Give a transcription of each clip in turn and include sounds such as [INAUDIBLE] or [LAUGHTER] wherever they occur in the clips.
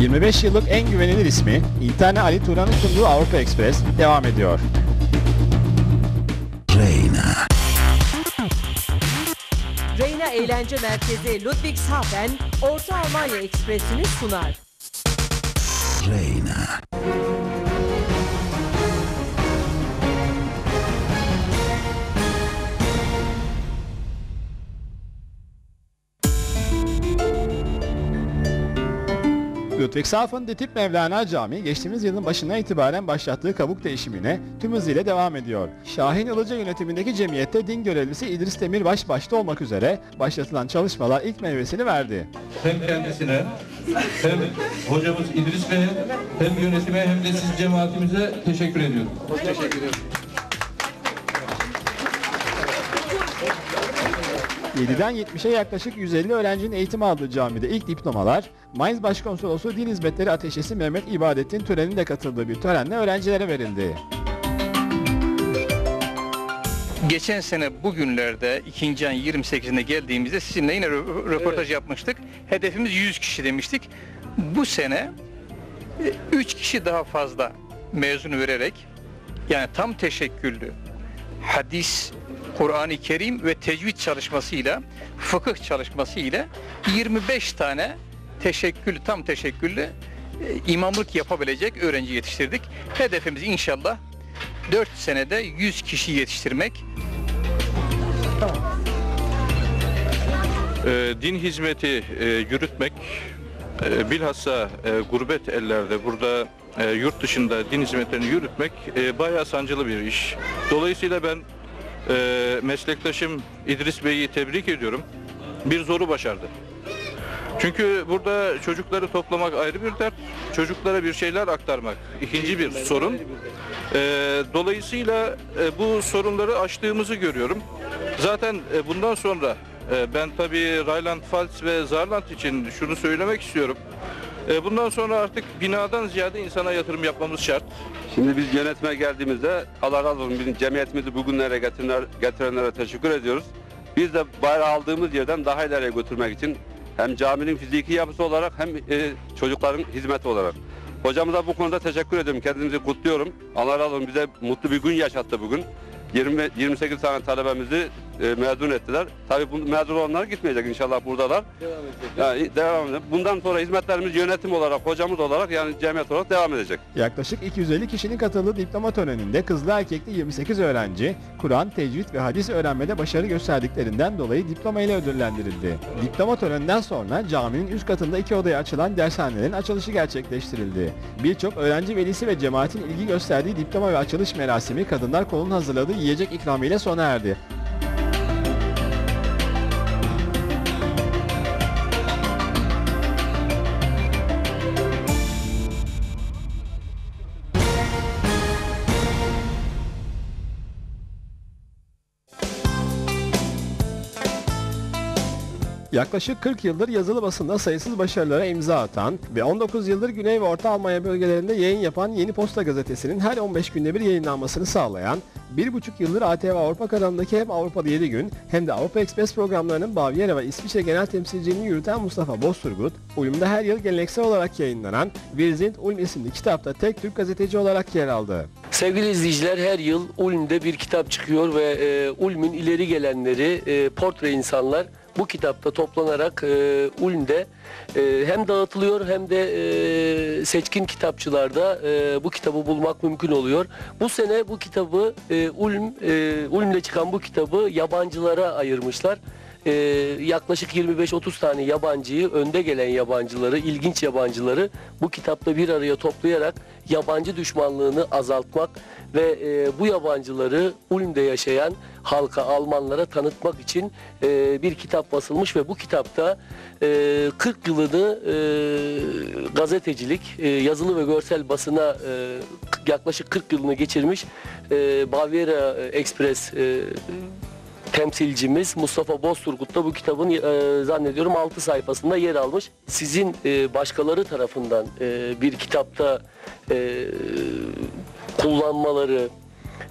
25 yıllık en güvenilir ismi İnterne Ali Turan'ın sunduğu Avrupa Express devam ediyor. Reina. Reyna Eğlence Merkezi Ludwigshafen, Orta Almanya Ekspresi'ni sunar. Reina. Ludwigshafen Detip Mevlana Camii geçtiğimiz yılın başından itibaren başlattığı kabuk değişimine tüm hızıyla devam ediyor. Şahin Ilıca yönetimindeki cemiyette din görevlisi İdris Demirbaş başta olmak üzere başlatılan çalışmalar ilk meyvesini verdi. hem kendisine hem hocamız İdris Bey'e hem yönetime hem de siz cemaatimize teşekkür ediyorum. 7'den 70'e yaklaşık 150 öğrencinin eğitim aldığı camide ilk diplomalar, Mainz Başkonsolosu Din Hizmetleri Ateşesi Mehmet İbadet'in töreninde katıldığı bir törenle öğrencilere verildi. Geçen sene bugünlerde ikinci ayın 28'ine geldiğimizde sizinle yine rö- röportaj yapmıştık. Hedefimiz 100 kişi demiştik. Bu sene 3 kişi daha fazla mezunu vererek yani tam teşekküllü hadis, Kur'an-ı Kerim ve tecvid çalışmasıyla, fıkıh çalışmasıyla 25 tane teşekküllü, tam teşekküllü e, imamlık yapabilecek öğrenci yetiştirdik. Hedefimiz inşallah 4 senede 100 kişi yetiştirmek. Ee, din hizmeti e, yürütmek e, bilhassa e, gurbet ellerde burada e, yurt dışında din hizmetlerini yürütmek e, bayağı sancılı bir iş. Dolayısıyla ben e, meslektaşım İdris Bey'i tebrik ediyorum. Bir zoru başardı. Çünkü burada çocukları toplamak ayrı bir dert, çocuklara bir şeyler aktarmak ikinci bir sorun. Ee, dolayısıyla e, bu sorunları aştığımızı görüyorum. Zaten e, bundan sonra e, ben tabii Rheinland-Pfalz ve Saarland için şunu söylemek istiyorum. E, bundan sonra artık binadan ziyade insana yatırım yapmamız şart. Şimdi biz yönetime geldiğimizde Allah razı olsun bizim cemiyetimizi bugünlere getirenler, getirenlere teşekkür ediyoruz. Biz de bayrağı aldığımız yerden daha ileriye götürmek için hem caminin fiziki yapısı olarak hem e, çocukların hizmeti olarak. Hocamıza bu konuda teşekkür ediyorum. Kendimizi kutluyorum. Allah razı olsun bize mutlu bir gün yaşattı bugün. 20, 28 tane talebemizi e, mezun ettiler. Tabii bu mezun olanlar gitmeyecek inşallah buradalar. Yani devam edecek. Bundan sonra hizmetlerimiz yönetim olarak, hocamız olarak yani cemiyet olarak devam edecek. Yaklaşık 250 kişinin katıldığı diploma töreninde kızlı erkekli 28 öğrenci, Kur'an, tecvid ve hadis öğrenmede başarı gösterdiklerinden dolayı diploma ile ödüllendirildi. Diploma töreninden sonra caminin üst katında iki odaya açılan dershanelerin açılışı gerçekleştirildi. Birçok öğrenci velisi ve cemaatin ilgi gösterdiği diploma ve açılış merasimi Kadınlar Kolu'nun hazırladığı yiyecek ikramı ile sona erdi. Yaklaşık 40 yıldır yazılı basında sayısız başarılara imza atan ve 19 yıldır Güney ve Orta Almanya bölgelerinde yayın yapan Yeni Posta Gazetesi'nin her 15 günde bir yayınlanmasını sağlayan, 1,5 yıldır ATV Avrupa kanalındaki hem Avrupa'da 7 gün hem de Avrupa Express programlarının Bavyera ve İsviçre genel temsilciliğini yürüten Mustafa Bozturgut, Ulm'da her yıl geleneksel olarak yayınlanan Wir sind Ulm isimli kitapta tek Türk gazeteci olarak yer aldı. Sevgili izleyiciler her yıl Ulm'de bir kitap çıkıyor ve e, Ulm'ün ileri gelenleri, e, portre insanlar bu kitapta toplanarak e, Ulm'de e, hem dağıtılıyor hem de e, seçkin kitapçılarda e, bu kitabı bulmak mümkün oluyor. Bu sene bu kitabı e, Ulm, e, Ulm'de çıkan bu kitabı yabancılara ayırmışlar. Ee, yaklaşık 25-30 tane yabancıyı, önde gelen yabancıları, ilginç yabancıları bu kitapta bir araya toplayarak yabancı düşmanlığını azaltmak ve e, bu yabancıları Ulm'de yaşayan halka, Almanlara tanıtmak için e, bir kitap basılmış ve bu kitapta e, 40 yılını e, gazetecilik, e, yazılı ve görsel basına e, yaklaşık 40 yılını geçirmiş e, Baviera Express e, temsilcimiz Mustafa Bozturgut da bu kitabın e, zannediyorum 6 sayfasında yer almış. Sizin e, başkaları tarafından e, bir kitapta e, kullanmaları,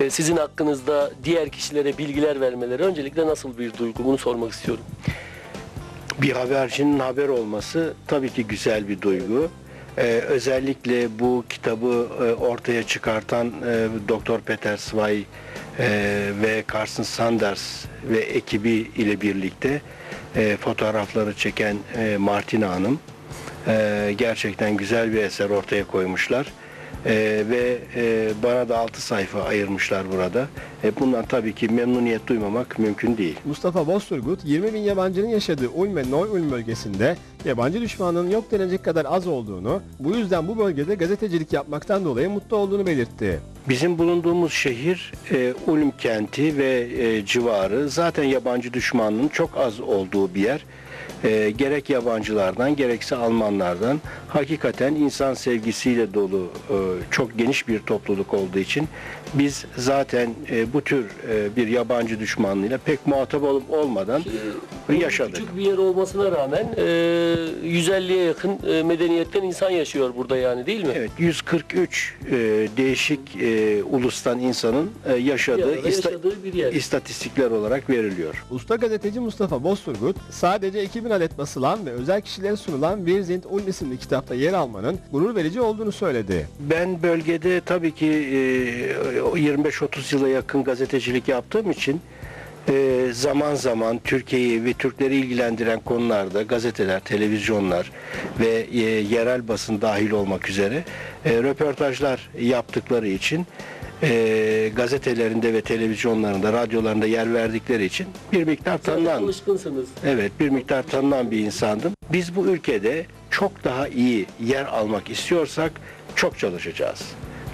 e, sizin hakkınızda diğer kişilere bilgiler vermeleri öncelikle nasıl bir duygu bunu sormak istiyorum. bir habercinin haber olması tabii ki güzel bir duygu. Ee, özellikle bu kitabı e, ortaya çıkartan e, Dr. Peter Zweig e, ve Carson Sanders ve ekibi ile birlikte e, fotoğrafları çeken e, Martina Hanım e, gerçekten güzel bir eser ortaya koymuşlar. E, ve e, bana da 6 sayfa ayırmışlar burada. E, bundan tabii ki memnuniyet duymamak mümkün değil. Mustafa Bozturgut 20 bin yabancının yaşadığı Ulm ve Neu-Ulm bölgesinde yabancı düşmanının yok denecek kadar az olduğunu, bu yüzden bu bölgede gazetecilik yapmaktan dolayı mutlu olduğunu belirtti. Bizim bulunduğumuz şehir e, Ulm kenti ve e, civarı zaten yabancı düşmanlığın çok az olduğu bir yer. E, gerek yabancılardan gerekse Almanlardan hakikaten insan sevgisiyle dolu e, çok geniş bir topluluk olduğu için biz zaten e, bu tür e, bir yabancı düşmanlığıyla pek muhatap olup olmadan yaşadık. Küçük bir yer olmasına rağmen e, 150'ye yakın e, medeniyetten insan yaşıyor burada yani değil mi? Evet 143 e, değişik e, ulustan insanın e, yaşadığı, yaşadığı bir yer. istatistikler olarak veriliyor. Usta gazeteci Mustafa Bozturgut, sadece 2000 adet basılan ve özel kişilere sunulan Bir Zint Ulm isimli kitapta yer almanın gurur verici olduğunu söyledi. Ben bölgede tabii ki e, 25-30 yıla yakın gazetecilik yaptığım için e, zaman zaman Türkiye'yi ve Türkleri ilgilendiren konularda gazeteler, televizyonlar ve e, yerel basın dahil olmak üzere e, röportajlar yaptıkları için e, gazetelerinde ve televizyonlarında, radyolarında yer verdikleri için bir miktar tanınan alışkınsınız. Evet bir miktar tanınan bir insandım. Biz bu ülkede çok daha iyi yer almak istiyorsak çok çalışacağız.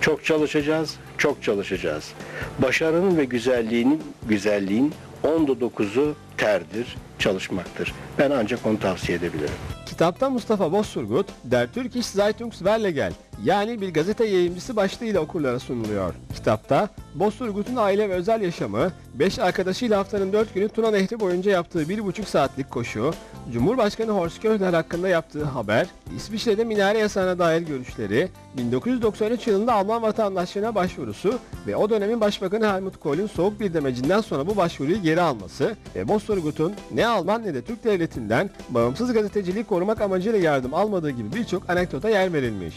Çok çalışacağız, çok çalışacağız. Başarının ve güzelliğinin, güzelliğin onda dokuzu terdir, çalışmaktır. Ben ancak onu tavsiye edebilirim. Kitapta Mustafa Bozturgut, Der Türkisch Zeitungsverleger yani bir gazete yayıncısı başlığıyla okurlara sunuluyor. Kitapta Bozturgut'un aile ve özel yaşamı, 5 arkadaşıyla haftanın 4 günü Tuna Nehri boyunca yaptığı 1,5 saatlik koşu, Cumhurbaşkanı Horst Köhler hakkında yaptığı haber, İsviçre'de minare yasağına dair görüşleri, 1993 yılında Alman vatandaşlığına başvurusu ve o dönemin Başbakanı Helmut Kohl'ün soğuk bir demecinden sonra bu başvuruyu geri alması ve Bozturgut'un ne Alman ne de Türk devletinden bağımsız gazeteciliği korumak amacıyla yardım almadığı gibi birçok anekdota yer verilmiş.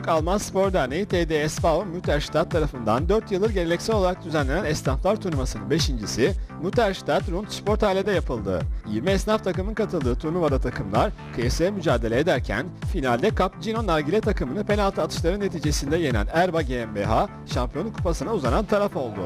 Türk-Alman Spor Derneği TDSV Müterstadt tarafından 4 yıldır geleneksel olarak düzenlenen esnaflar turnuvasının 5.si Müterstadt Rund Sporthalle'de yapıldı. 20 esnaf takımın katıldığı turnuvada takımlar kıyasaya mücadele ederken finalde Kap Cino Nargile takımını penaltı atışları neticesinde yenen Erba GmbH şampiyonluk kupasına uzanan taraf oldu.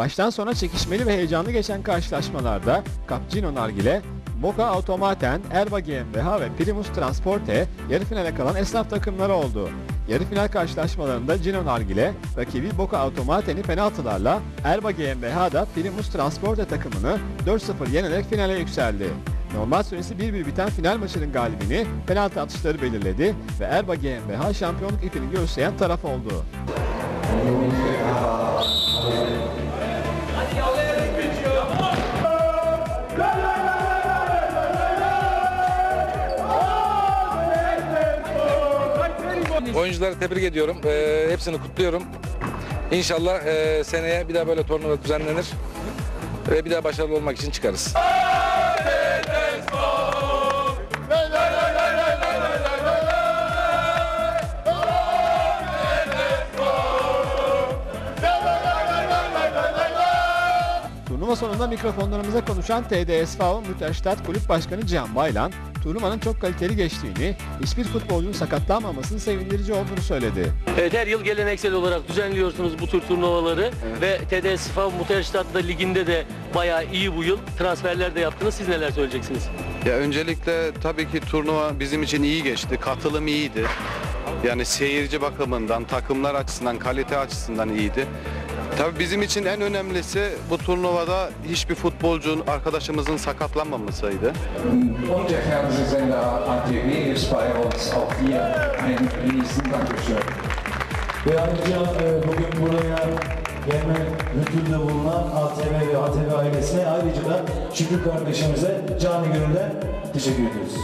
Baştan sona çekişmeli ve heyecanlı geçen karşılaşmalarda Capgino Nargile, Boca Automaten, Erba GmbH ve Primus Transporte yarı finale kalan esnaf takımları oldu. Yarı final karşılaşmalarında Cino Nargile, rakibi Boca Automaten'i penaltılarla, Erba GmbH da Primus Transporte takımını 4-0 yenerek finale yükseldi. Normal süresi 1-1 biten final maçının galibini penaltı atışları belirledi ve Erba GmbH şampiyonluk ipini göğüsleyen taraf oldu. [LAUGHS] Oyuncuları tebrik ediyorum. Ee, hepsini kutluyorum. İnşallah e, seneye bir daha böyle turnuva düzenlenir ve bir daha başarılı olmak için çıkarız. Turnuva sonunda mikrofonlarımıza konuşan TDSV Müterstadt Kulüp Başkanı Cihan Baylan, turnuvanın çok kaliteli geçtiğini, hiçbir futbolcunun sakatlanmamasının sevindirici olduğunu söyledi. Evet her yıl geleneksel olarak düzenliyorsunuz bu tür turnuvaları ve TDSF Muterstadt'da liginde de bayağı iyi bu yıl transferler de yaptınız. Siz neler söyleyeceksiniz? Ya öncelikle tabii ki turnuva bizim için iyi geçti. Katılım iyiydi. Yani seyirci bakımından, takımlar açısından, kalite açısından iyiydi. Tabii bizim için en önemlisi bu turnuvada hiçbir futbolcunun arkadaşımızın sakatlanmamasıydı. Und der Fernsehsender ATV ist bei uns auch hier. Ve ayrıca e, bugün buraya gelme lütfunda bulunan ATV ve ATV ailesine ayrıca da Şükrü kardeşimize cani gönülden teşekkür ediyoruz.